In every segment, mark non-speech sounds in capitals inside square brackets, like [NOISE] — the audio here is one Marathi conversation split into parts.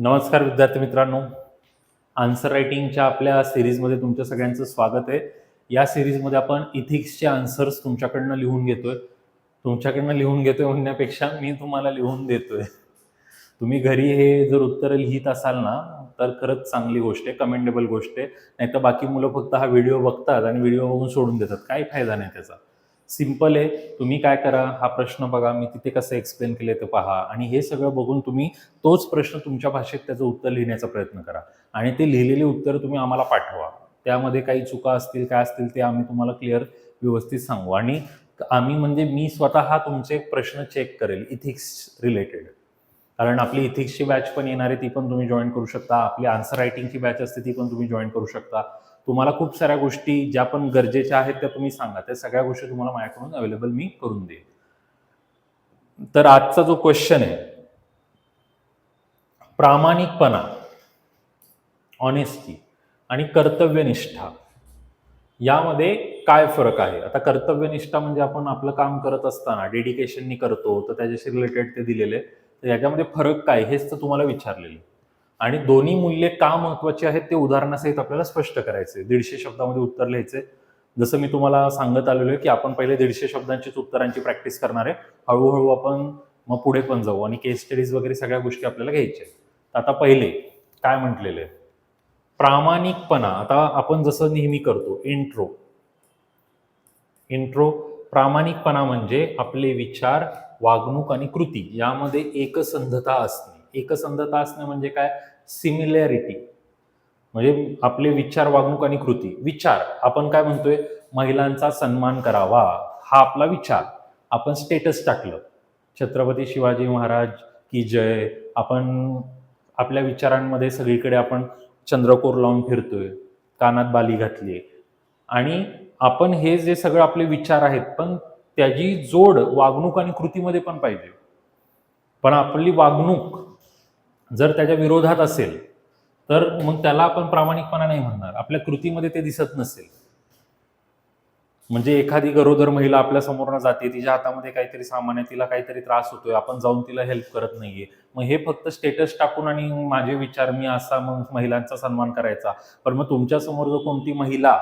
नमस्कार विद्यार्थी मित्रांनो. आन्सर रायटिंगच्या आपल्या सिरीजमध्ये तुमच्या सगळ्यांचं स्वागत आहे. या सिरीजमध्ये आपण इथिक्सचे आन्सर्स तुमच्याकडनं लिहून घेतोय. तुमच्याकडनं लिहून घेतोय म्हणण्यापेक्षा मी तुम्हाला लिहून देतोय. तुम्ही घरी हे जर उत्तरं लिहित असाल ना तर खरंच चांगली गोष्ट आहे कमेंडेबल गोष्ट आहे. नाही तर बाकी मुलं फक्त हा व्हिडिओ बघतात आणि व्हिडिओ बघून सोडून देतात. काही फायदा नाही त्याचा. सिंपल आहे. तुम्ही काय करा हा प्रश्न बघा मी तिथे कसं एक्सप्लेन केले ते पहा. आणि हे सगळं बघून तुम्ही तोच प्रश्न तुमच्या भाषेत त्याचं उत्तर लिहिण्याचा प्रयत्न करा. आणि ते लिहिलेले उत्तर तुम्ही आम्हाला पाठवा. त्यामध्ये काही चुका असतील काय असतील ते आम्ही तुम्हाला क्लिअर व्यवस्थित सांगू. आणि आम्ही म्हणजे मी स्वतः तुमचे प्रश्न चेक करेल इथिक्स रिलेटेड कारण आपली इथिक्सची बॅच पण येणार आहे ती पण तुम्ही जॉईन करू शकता. आपली आन्सर रायटिंगची बॅच असते ती पण तुम्ही जॉईन करू शकता. तुम्हाला खूप साऱ्या गोष्टी ज्या पण गरजेच्या आहेत त्या तुम्ही सांगा. त्या सगळ्या गोष्टी तुम्हाला माझ्याकडून अवेलेबल मी करून देईन. तर आजचा जो क्वेश्चन आहे प्रामाणिकपणा ऑनेस्टी आणि कर्तव्यनिष्ठा यामध्ये काय फरक आहे? आता कर्तव्यनिष्ठा म्हणजे आपण आपलं काम करत असताना डेडिकेशननी करतो तर त्याच्याशी रिलेटेड ते दिलेले. तर याच्यामध्ये फरक काय? हेच तर तुम्हाला विचारलेलं आणि दोन्ही मूल्ये का महत्वाची आहेत ते उदाहरणासहित आपल्याला स्पष्ट करायचे दीडशे शब्दामध्ये उत्तर लिहायचे जसं मी तुम्हाला सांगत आलेलो आहे की आपण पहिले दीडशे शब्दांचीच उत्तरांची प्रॅक्टिस करणार आहे. हळूहळू आपण मग पुढे पण जाऊ आणि केस स्टडीज वगैरे सगळ्या गोष्टी आपल्याला घ्यायच्या आहेत. आता पहिले काय म्हटलेलं आहे? प्रामाणिकपणा. आता आपण जसं नेहमी करतो इंट्रो इंट्रो प्रामाणिकपणा म्हणजे आपले विचार वागणूक आणि कृती यामध्ये एकसंधता असणे. एकसंधता असणं म्हणजे काय? सिमिलॅरिटी म्हणजे आपले विचार वागणूक आणि कृती. विचार. आपण काय म्हणतोय? महिलांचा सन्मान करावा. हा आपला विचार. आपण स्टेटस टाकलं. छत्रपती शिवाजी महाराज की जय. आपण आपल्या विचारांमध्ये सगळीकडे आपण चंद्रकोर लावून फिरतोय. कानात बाली घातली आणि आपण हे जे सगळं आपले विचार आहेत पण त्याची जोड वागणूक आणि कृतीमध्ये पण पाहिजे. पण आपली वागणूक जर त्याच्या विरोधात असेल तर मग त्याला आपण प्रामाणिकपणा नाही म्हणणार. आपल्या कृतीमध्ये ते दिसत नसेल. म्हणजे एखादी गरोदर महिला आपल्या समोरनं जाते तिच्या हातामध्ये काहीतरी सामान आहे तिला काहीतरी त्रास होतोय आपण जाऊन तिला हेल्प करत नाहीये. मग हे फक्त स्टेटस टाकून आणि माझे विचार मी असा मग महिलांचा सन्मान करायचा. पण मग तुमच्यासमोर जर कोणती महिला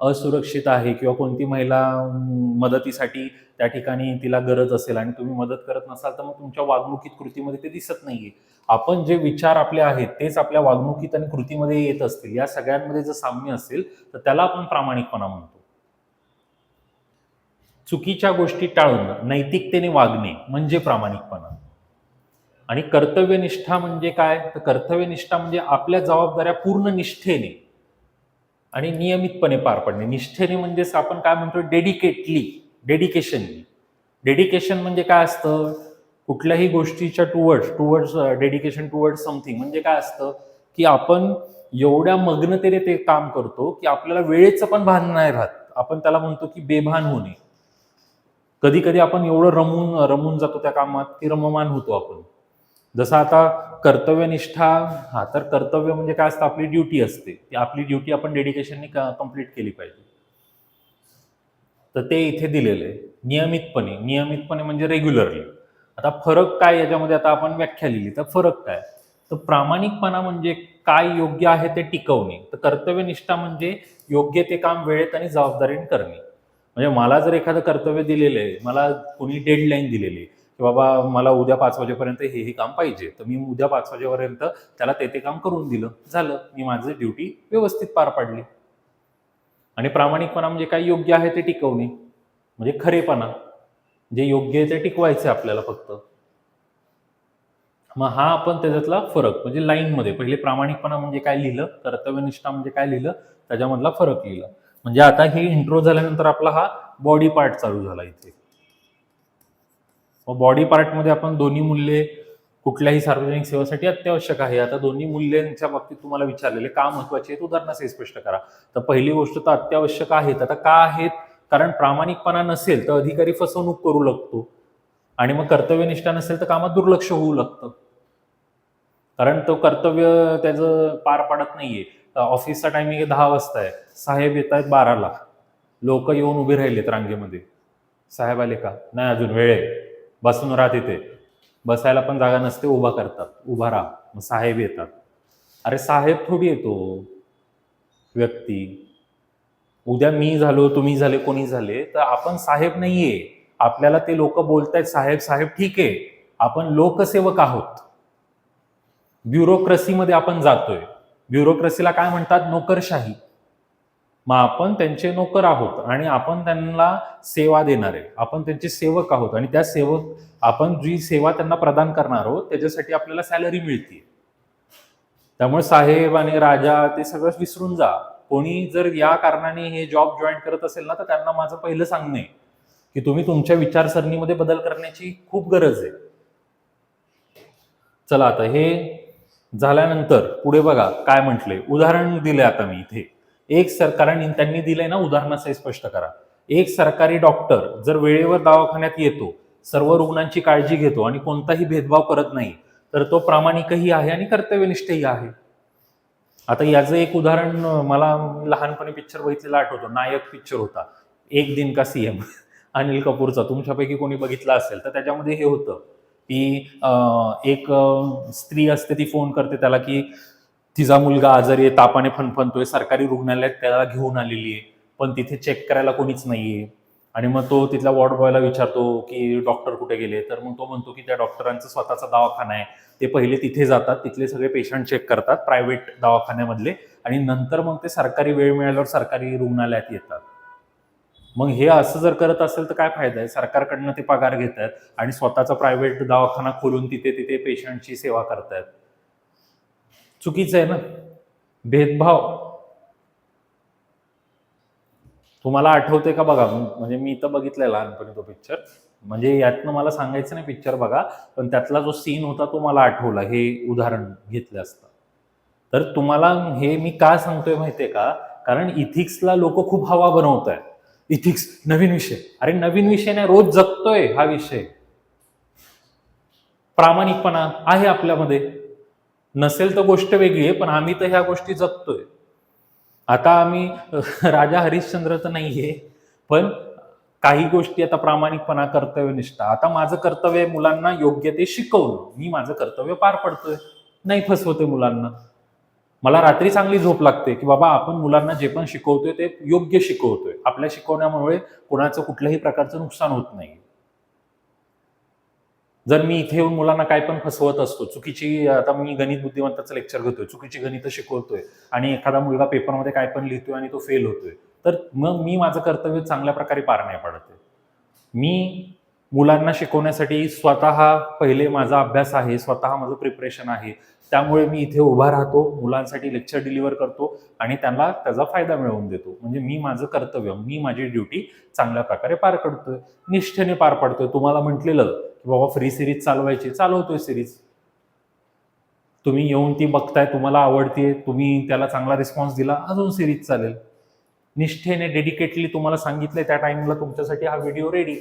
असुरक्षित आहे किंवा कोणती महिला मदतीसाठी त्या ठिकाणी तिला गरज असेल आणि तुम्ही मदत करत नसाल तर मग तुमच्या वागणुकीत कृतीमध्ये ते दिसत नाहीये. आपण जे विचार आपले आहेत तेच आपल्या वागणुकीत आणि कृतीमध्ये येत असतील. या सगळ्यांमध्ये जर साम्य असेल तर त्याला आपण प्रामाणिकपणा म्हणतो. चुकीच्या गोष्टी टाळून नैतिकतेने वागणे म्हणजे प्रामाणिकपणा. आणि कर्तव्यनिष्ठा म्हणजे काय? तर कर्तव्यनिष्ठा म्हणजे आपल्या जबाबदाऱ्या पूर्ण निष्ठेने आणि नियमितपणे पार पडणे. निष्ठेने म्हणजेच आपण काय म्हणतो डेडिकेटली डेडिकेशनली डेडिकेशन म्हणजे काय असतं? कुठल्याही गोष्टीच्या towards towards dedication towards something म्हणजे काय असतं? की आपण एवढ्या मग्नतेने ते काम करतो की आपल्याला वेळेचं पण भान नाही राहत. आपण त्याला म्हणतो की बेभान होणे. कधी कधी आपण एवढं रमून रमून जातो त्या कामात की रममान होतो आपण. जसं आता कर्तव्यनिष्ठा हा तर कर्तव्य म्हणजे काय असतं? आपली ड्युटी असते. ती आपली ड्युटी आपण डेडिकेशनने कंप्लीट केली पाहिजे. तर ते इथे दिलेलं आहे. नियमितपणे नियमितपणे म्हणजे रेग्युलरली आता फरक काय याच्यामध्ये? आता आपण व्याख्या लिहिली. तर फरक काय? तर प्रामाणिकपणा म्हणजे काय योग्य आहे ते टिकवणे. तर कर्तव्यनिष्ठा म्हणजे योग्य ते काम वेळेत आणि जबाबदारीने करणे. म्हणजे मला जर एखादं कर्तव्य दिलेलं आहे मला कोणी डेडलाईन दिलेली आहे की बाबा मला उद्या पाच वाजेपर्यंत हे हे काम पाहिजे. तर मी उद्या पाच वाजेपर्यंत त्याला ते ते काम करून दिलं. झालं. मी माझी ड्युटी व्यवस्थित पार पाडली. आणि प्रामाणिकपणा म्हणजे काय? योग्य आहे ते टिकवणे. म्हणजे खरेपणा. जे योग्य आहे ते टिकवायचे आपल्याला फक्त. मग हा आपण त्याच्यातला फरक म्हणजे लाईनमध्ये. पहिले प्रामाणिकपणा म्हणजे काय लिहिलं? कर्तव्यनिष्ठा म्हणजे काय लिहिलं? त्याच्यामधला फरक लिहिला. म्हणजे आता हे इंट्रो झाल्यानंतर आपला हा बॉडी पार्ट चालू झाला इथे. मग बॉडी पार्टमध्ये आपण दोन्ही मूल्ये कुठल्याही सार्वजनिक सेवेसाठी अत्यावश्यक आहे. आता दोन्ही मूल्यांच्या बाबतीत तुम्हाला विचारलेले का महत्त्वाचे आहेत उदाहरणासही स्पष्ट करा. तर पहिली गोष्ट तर अत्यावश्यक आहेत. आता का आहेत? कारण प्रामाणिकपणा नसेल तर अधिकारी फसवणूक करू लागतो. आणि मग कर्तव्यनिष्ठा नसेल तर कामात दुर्लक्ष होऊ लागतं. कारण तो कर्तव्य त्याचं पार पाडत नाहीये. ऑफिसचा टायमिंग दहा वाजता आहे. साहेब येत आहेत बाराला. लोक येऊन उभे राहिलेत रांगेमध्ये. साहेब आले का? नाही अजून वेळ आहे. बसून राहा तिथे बसायला पण जागा नसते उभा करतात. उभा राहा. मग साहेब येतात. अरे साहेब थोडी येतो. व्यक्ती. उद्या मी झालो तुम्ही झाले कोणी झाले तर आपण साहेब नाहीये. आपल्याला ते लोक बोलतायत साहेब साहेब ठीक आहे. आपण लोकसेवक आहोत. ब्युरोक्रेसीमध्ये आपण जातोय. ब्युरोक्रेसीला काय म्हणतात? नोकरशाही. मग आपण त्यांचे नोकर आहोत आणि आपण त्यांना सेवा देणार आहे. आपण त्यांचे सेवक आहोत आणि त्या सेवक आपण जी सेवा त्यांना प्रदान करणार आहोत त्याच्यासाठी आपल्याला सॅलरी मिळते त्यामुळे साहेब आणि राजा ते सगळं विसरून जा. कोणी जर या कारणाने हे जॉब जॉईन करत असेल ना तर त्यांना माझं पहिलं सांगणे की तुम्ही तुमच्या विचारसरणीमध्ये बदल करण्याची खूप गरज आहे. चला आता हे झाल्यानंतर पुढे बघा काय म्हटले उदाहरण दिले आता मी इथे. एक सरकारने त्यांनी दिलंय ना उदाहरणासही स्पष्ट करा. एक सरकारी डॉक्टर जर वेळेवर दवाखान्यात येतो सर्व रुग्णांची काळजी घेतो आणि कोणताही भेदभाव करत नाही तर तो प्रामाणिकही आहे आणि कर्तव्यनिष्ठही आहे. आता याचं एक उदाहरण मला लहानपणी पिक्चर बघितलेला आठवतो. नायक पिक्चर होता. एक दिन का सीएम [LAUGHS] अनिल कपूरचा. तुमच्यापैकी कोणी बघितला असेल तर त्याच्यामध्ये हे होतं की एक स्त्री असते ती फोन करते त्याला की तिचा मुलगा आजारी आहे तापाने फणफणतोय सरकारी रुग्णालयात त्याला घेऊन आलेली आहे पण तिथे चेक करायला कोणीच नाहीये. आणि मग तो तिथल्या वॉर्ड बॉयला विचारतो की डॉक्टर कुठे गेले? तर मग तो म्हणतो की त्या डॉक्टरांचा स्वतःचा दवाखाना आहे. ते पहिले तिथे जातात तिथले सगळे पेशंट चेक करतात प्रायव्हेट दवाखान्यामधले. आणि नंतर मग ते सरकारी वेळ मिळाल्यावर सरकारी रुग्णालयात येतात. मग हे असं जर करत असेल तर काय फायदा आहे? सरकारकडनं ते पगार घेत आहेत आणि स्वतःचा प्रायव्हेट दवाखाना खोलून तिथे तिथे पेशंटची सेवा करतायत चुकीचं आहे ना? भेदभाव. तुम्हाला आठवते का बघा? म्हणजे मी इथं बघितलंय लहानपणी तो पिक्चर म्हणजे यातनं मला सांगायचं नाही पिक्चर बघा पण त्यातला जो सीन होता तो मला आठवला हे उदाहरण घेतलं असतं. तर तुम्हाला हे मी का सांगतोय माहितीये का? कारण इथिक्सला लोक खूप हवा बनवत आहेत इथिक्स नवीन विषय. अरे नवीन विषय नाही रोज जगतोय हा विषय. प्रामाणिकपणा आहे आपल्यामध्ये. नसेल तर गोष्ट वेगळी आहे पण आम्ही तर ह्या गोष्टी जगतोय. आता आम्ही [LAUGHS] राजा हरिश्चंद्र तर नाहीये पण काही गोष्टी आता प्रामाणिकपणा कर्तव्यनिष्ठा आता माझं कर्तव्य मुलांना योग्य ते शिकवणं. मी माझं कर्तव्य पार पडतोय. नाही फसवतोय मुलांना. मला रात्री चांगली झोप लागते की बाबा आपण मुलांना जे पण शिकवतोय ते योग्य शिकवतोय. आपल्या शिकवण्यामुळे कोणाचं कुठल्याही प्रकारचं नुकसान होत नाही. जर मी इथे येऊन मुलांना काय पण फसवत असतो चुकीची आता मी गणित बुद्धिमत्ताचं लेक्चर घेतोय चुकीची गणित शिकवतोय आणि एखादा मुलगा पेपरमध्ये काय पण लिहितोय आणि तो फेल होतोय तर मग मी माझं कर्तव्य चांगल्या प्रकारे पार नाही पडत आहे. मी मुलांना शिकवण्यासाठी स्वतः पहिले माझा अभ्यास आहे स्वतः माझं प्रिपरेशन आहे त्यामुळे मी इथे उभा राहतो मुलांसाठी लेक्चर डिलिव्हर करतो आणि त्यांना त्याचा फायदा मिळवून देतो म्हणजे मी माझं कर्तव्य मी माझी ड्युटी चांगल्या प्रकारे पार करतोय निष्ठेने पार पडतोय तुम्हाला म्हटलेलं की बाबा फ्री सिरीज चालवायची. चालवतोय सिरीज तुम्ही येऊन ती बघताय तुम्हाला आवडतीये तुम्ही त्याला चांगला रिस्पॉन्स दिला अजून सिरीज चालेल. निष्ठेने डेडिकेटली तुम्हाला सांगितलंय त्या टाइमला तुमच्यासाठी हा व्हिडिओ रेडी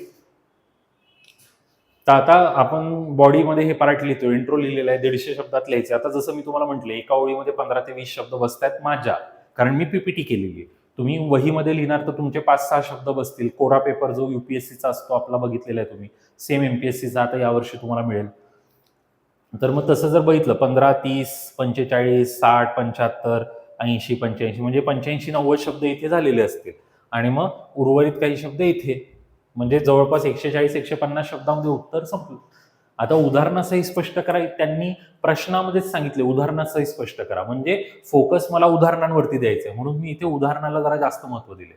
तर आता आपण बॉडीमध्ये हे पार्ट लिहितो इंट्रो लिहिलेला आहे दीडशे शब्दात लिहायचे आता जसं मी तुम्हाला म्हटलं एका ओळीमध्ये पंधरा ते वीस शब्द बसतायत माझ्या. कारण मी पीपीटी केलेली आहे. तुम्ही वहीमध्ये लिहिणार तर तुमचे पाच सहा शब्द बसतील. कोरा पेपर जो युपीएससीचा असतो आपला बघितलेला आहे तुम्ही. सेम एमपीएससीचा आता यावर्षी तुम्हाला मिळेल. तर मग तसं जर बघितलं पंधरा तीस पंचेचाळीस साठ पंच्याहत्तर ऐंशी पंच्याऐंशी म्हणजे पंच्याऐंशी नव्वद शब्द इथे झालेले असतील. आणि मग उर्वरित काही शब्द इथे. म्हणजे जवळपास एकशे चाळीस एकशे पन्नास शब्दामध्ये उत्तर संपलं. आता उदाहरणासही स्पष्ट करा. त्यांनी प्रश्नामध्येच सांगितले उदाहरणासही स्पष्ट करा. म्हणजे फोकस मला उदाहरणांवरती द्यायचं आहे म्हणून मी इथे उदाहरणाला जरा जास्त महत्त्व दिले.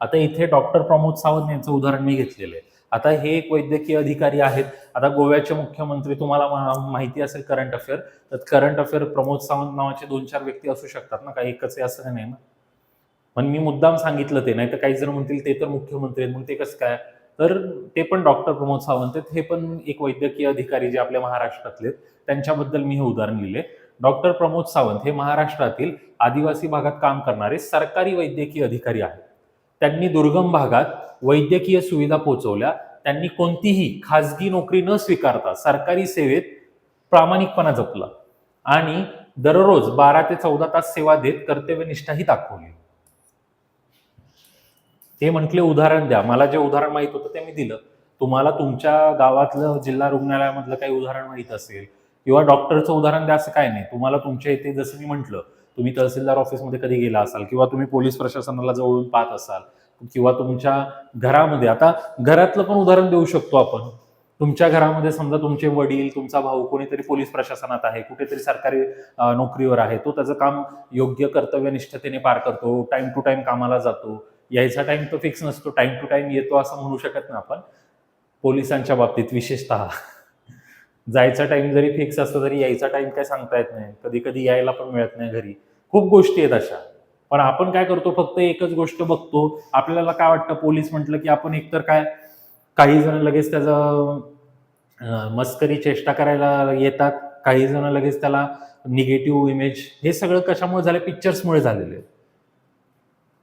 आता इथे डॉक्टर प्रमोद सावंत यांचं उदाहरण मी घेतलेलं आहे. आता हे एक वैद्यकीय अधिकारी आहेत. आता गोव्याचे मुख्यमंत्री तुम्हाला माहिती असेल करंट अफेअर तर करंट अफेअर प्रमोद सावंत नावाचे दोन चार व्यक्ती असू शकतात ना? काही एकच आहे असं नाही ना? पण मी मुद्दाम सांगितलं ते. नाही तर काही जर म्हणतील ते तर मुख्यमंत्री आहेत. मग ते कसं काय? तर ते पण डॉक्टर प्रमोद सावंत आहेत. हे पण एक वैद्यकीय अधिकारी जे आपल्या महाराष्ट्रातले आहेत, त्यांच्याबद्दल मी हे उदाहरण लिहिले. डॉक्टर प्रमोद सावंत हे महाराष्ट्रातील आदिवासी भागात काम करणारे सरकारी वैद्यकीय अधिकारी आहेत. त्यांनी दुर्गम भागात वैद्यकीय सुविधा पोहोचवल्या. त्यांनी कोणतीही खाजगी नोकरी न स्वीकारता सरकारी सेवेत प्रामाणिकपणा जपला आणि दररोज बारा ते चौदा तास सेवा देत कर्तव्यनिष्ठाही दाखवली. ते म्हटले उदाहरण द्या. मला जे उदाहरण माहीत होतं ते मी दिलं. तुम्हाला तुमच्या गावातलं जिल्हा रुग्णालयामधलं काही उदाहरण माहीत असेल किंवा डॉक्टरचं उदाहरण द्या असं काय नाही. तुम्हाला तुमच्या इथे जसं मी म्हटलं तुम्ही तहसीलदार ऑफिसमध्ये कधी गेला असाल किंवा तुम्ही पोलीस प्रशासनाला जवळून पाहत असाल किंवा तुमच्या घरामध्ये आता घरातलं पण उदाहरण देऊ शकतो आपण. तुमच्या घरामध्ये समजा तुमचे वडील तुमचा भाऊ कोणीतरी पोलीस प्रशासनात आहे कुठेतरी सरकारी नोकरीवर आहे तो त्याचं काम योग्य कर्तव्यनिष्ठतेने पार करतो टाइम टू टाइम कामाला जातो. यायचा टाइम तो फिक्स नसतो. टाइम टू टाइम येतो असं म्हणू शकत नाही आपण. पोलिसांच्या बाबतीत विशेषतः. जायचा टाइम जरी फिक्स असतो तरी यायचा टाइम काय सांगता येत नाही. कधी कधी यायला पण मिळत नाही घरी. खूप गोष्टी आहेत अशा. पण आपण काय करतो? फक्त एकच गोष्ट बघतो. आपल्याला काय वाटतं? पोलीस म्हटलं की आपण एकतर काय काही जण लगेच त्याचा मस्करी चेष्टा करायला येतात. काही जण लगेच त्याला निगेटिव्ह इमेज हे सगळं कशामुळे झालं? पिक्चर्समुळे झालेले आहे.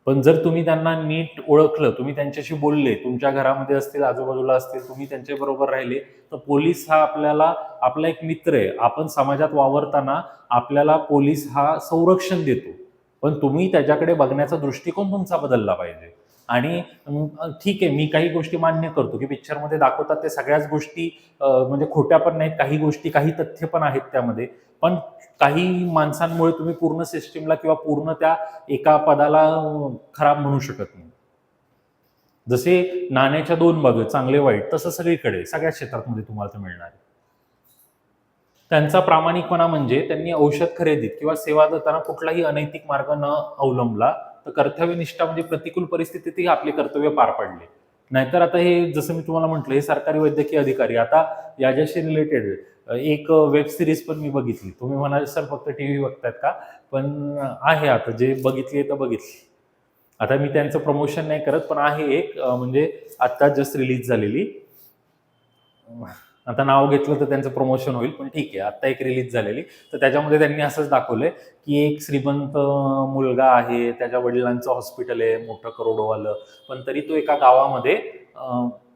पण जर तुम्ही त्यांना नीट ओळखलं तुम्ही त्यांच्याशी बोलले तुमच्या घरामध्ये असतील आजूबाजूला असतील तुम्ही त्यांच्या बरोबर राहिले तर पोलीस हा आपल्याला आपला एक मित्र आहे. आपण समाजात वावरताना आपल्याला पोलीस हा संरक्षण देतो. पण तुम्ही त्याच्याकडे बघण्याचा दृष्टिकोन तुमचा बदलला पाहिजे. आणि ठीक आहे मी काही गोष्टी मान्य करतो की पिक्चरमध्ये दाखवतात ते सगळ्याच गोष्टी म्हणजे खोट्या पण नाहीत काही गोष्टी काही तथ्य पण आहेत त्यामध्ये. पण काही माणसांमुळे तुम्ही पूर्ण सिस्टीमला किंवा पूर्ण त्या एका पदाला खराब म्हणू शकत नाही. जसे नाण्याच्या दोन बाजू चांगले वाईट तसं सगळीकडे सगळ्या क्षेत्रामध्ये तुम्हाला ते मिळणार आहे. त्यांचा प्रामाणिकपणा म्हणजे त्यांनी औषध खरेदीत किंवा सेवा देताना कुठलाही अनैतिक मार्ग न अवलंबला तर कर्तव्यनिष्ठा म्हणजे प्रतिकूल परिस्थितीतही आपले कर्तव्य पार पाडले. नाहीतर आता हे जसं मी तुम्हाला म्हटलं हे सरकारी वैद्यकीय अधिकारी. आता याच्याशी रिलेटेड एक वेब सिरीज पण मी बघितली. तुम्ही म्हणाल सर फक्त टी व्ही बघतायत का? पण आहे आता जे बघितली तर बघितली. आता मी त्यांचं प्रमोशन नाही करत पण आहे एक म्हणजे आत्ता जस्ट रिलीज झालेली. आता नाव घेतलं तर त्यांचं प्रमोशन होईल पण ठीक आहे आत्ता एक रिलीज झालेली. तर त्याच्यामध्ये त्यांनी असंच दाखवलंय की एक श्रीमंत मुलगा आहे त्याच्या वडिलांचं हॉस्पिटल आहे मोठं करोडोवालं. पण तरी तो एका गावामध्ये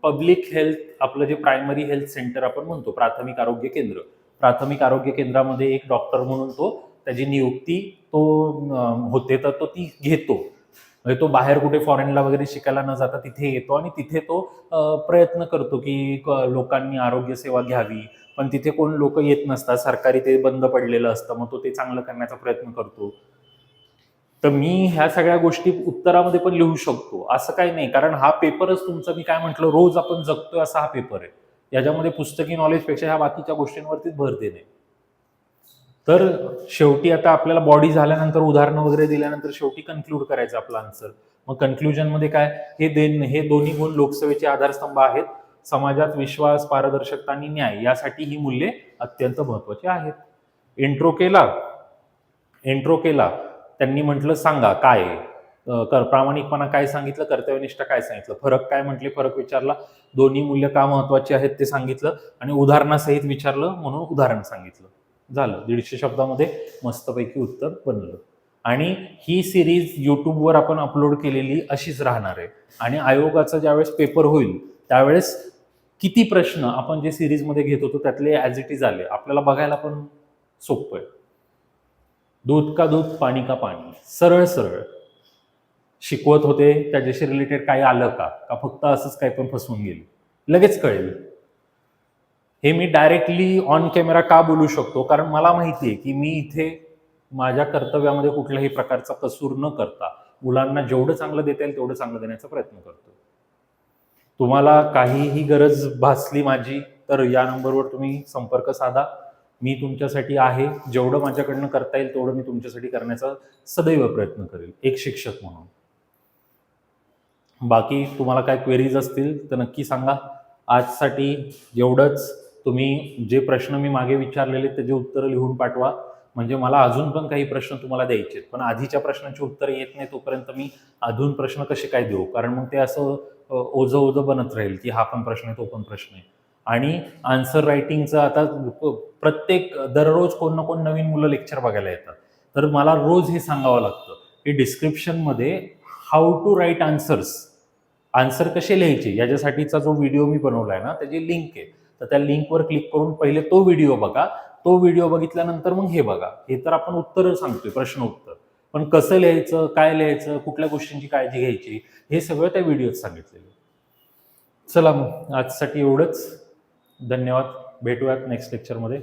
पब्लिक हेल्थ आपलं जे प्रायमरी हेल्थ सेंटर आपण म्हणतो प्राथमिक आरोग्य केंद्र. प्राथमिक आरोग्य केंद्रामध्ये एक डॉक्टर म्हणून तो त्याची नियुक्ती तो होते तर तो ती घेतो. म्हणजे तो बाहेर कुठे फॉरेनला वगैरे शिकायला न जाता तिथे येतो आणि तिथे तो प्रयत्न करतो की लोकांनी आरोग्य सेवा घ्यावी. पण तिथे कोण लोक येत नसतात सरकारी ते बंद पडलेलं असतं मग तो ते चांगलं करण्याचा प्रयत्न करतो. तर मी ह्या सगळ्या गोष्टी उत्तरामध्ये पण लिहू शकतो. असं काही नाही. कारण हा पेपरच तुमचं मी काय म्हटलं रोज आपण जगतोय असा हा पेपर आहे. याच्यामध्ये पुस्तकी नॉलेजपेक्षा ह्या बाकीच्या गोष्टींवरतीच भर देणे. तर शेवटी आता आपल्याला बॉडी झाल्यानंतर उदाहरणं वगैरे दिल्यानंतर शेवटी कन्क्लूड करायचं आपलं आन्सर मग कन्क्लुजनमध्ये काय? हे देन हे दोन्ही गुण लोकसेवेचे आधारस्तंभ आहेत. समाजात विश्वास पारदर्शकता आणि न्याय यासाठी ही मूल्ये अत्यंत महत्वाची आहेत. इंट्रो केला. इंट्रो केला. त्यांनी म्हटलं सांगा काय कर प्रामाणिकपणा काय सांगितलं? कर्तव्यनिष्ठा काय सांगितलं? फरक काय म्हटले? फरक विचारला. दोन्ही मूल्य का महत्वाची आहेत ते सांगितलं आणि उदाहरणासहित विचारलं म्हणून उदाहरण सांगितलं. झालं. दीडशे शब्दामध्ये मस्तपैकी उत्तर बनलं. आणि ही सिरीज यूट्यूबवर आपण अपलोड केलेली अशीच राहणार आहे. आणि आयोगाचा ज्यावेळेस पेपर होईल त्यावेळेस किती प्रश्न आपण जे सिरीजमध्ये घेत होतो त्यातले ॲज इट इज आले. आपल्याला बघायला पण सोपं आहे. दूध का दूध पाणी का पाणी. सरळ सरळ. शिकवत होते त्याच्याशी रिलेटेड काही आलं का? का फक्त असंच काही पण फसवून गेलं? लगेच कळेल. हे मी डायरेक्टली ऑन कॅमेरा का बोलू शकतो? कारण मला माहिती आहे की मी इथे माझ्या कर्तव्यामध्ये कुठल्याही प्रकारचा कसूर न करता मुलांना जेवढं चांगलं देता येईल तेवढं चांगलं देण्याचा प्रयत्न करतो. तुम्हाला काहीही गरज भासली माझी तर या नंबरवर तुम्ही संपर्क साधा. मी तुमच्यासाठी आहे जेवढं माझ्याकडनं करता येईल तेवढं मी तुमच्यासाठी करण्याचा सदैव प्रयत्न करेल एक शिक्षक म्हणून. बाकी तुम्हाला काय क्वेरीज असतील तर नक्की सांगा. आजसाठी एवढंच. तुम्ही जे प्रश्न मी मागे विचारलेले त्याचे उत्तरं लिहून पाठवा. म्हणजे मला अजून पण काही प्रश्न तुम्हाला द्यायचे आहेत पण आधीच्या प्रश्नाची उत्तरं येत नाही तोपर्यंत मी अजून प्रश्न कसे काय देऊ? कारण मग ते असं ओझं ओझं बनत राहील की हा पण प्रश्न आहे तो पण प्रश्न आहे. आणि आन्सर रायटिंगचं आता प्रत्येक दररोज कोण ना कोण नवीन मुलं लेक्चर बघायला येतात. तर मला रोज हे सांगावं लागतं की डिस्क्रिप्शनमध्ये how to write answers answer कसे लिहायचे? याच्यासाठीचा जो व्हिडिओ मी बनवला आहे ना त्याची लिंक आहे. तर त्या लिंकवर क्लिक करून पहिले तो व्हिडिओ बघा. तो व्हिडिओ बघितल्यानंतर मग हे बघा. हे तर आपण उत्तर सांगतोय प्रश्न उत्तर पण कसं लिहायचं काय लिहायचं कुठल्या गोष्टींची काळजी घ्यायची हे सगळं त्या व्हिडिओत सांगितलेलं चला मग आजसाठी एवढंच. धन्यवाद. भेटूयात नेक्स्ट लेक्चरमध्ये